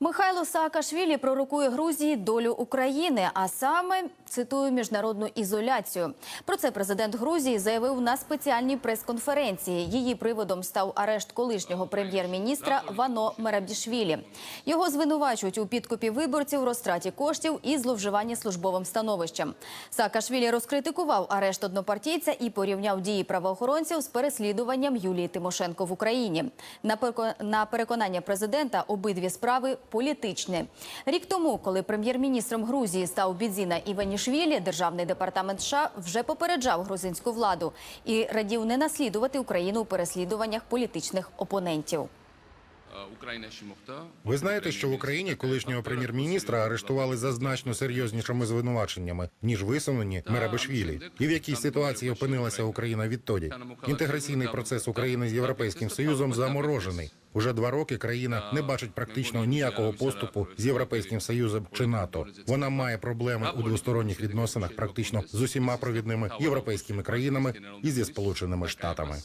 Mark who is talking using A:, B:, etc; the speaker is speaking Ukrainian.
A: Михайло Саакашвілі пророкує Грузії долю України, а саме цитую міжнародну ізоляцію. Про це президент Грузії заявив на спеціальній прес-конференції. Її приводом став арешт колишнього прем'єр-міністра Вано Мерабдішвілі. Його звинувачують у підкупі виборців, розтраті коштів і зловживанні службовим становищем. Саакашвілі розкритикував арешт однопартійця і порівняв дії правоохоронців з переслідуванням Юлії Тимошенко в Україні. На переконання президента обидві справи політичні. Рік тому, коли прем'єр-міністром Грузії став Бідзіна Іванішвілі, державний департамент США вже попереджав грузинську владу і радів не наслідувати Україну у переслідуваннях політичних опонентів.
B: Ви знаєте, що в Україні колишнього прем'єр-міністра арештували за значно серйознішими звинуваченнями ніж висунені Мерабишвілі. І в якій ситуації опинилася Україна відтоді? Інтеграційний процес України з європейським союзом заморожений. Уже два роки країна не бачить практично ніякого поступу з європейським союзом чи НАТО. Вона має проблеми у двосторонніх відносинах практично з усіма провідними європейськими країнами і зі сполученими штатами.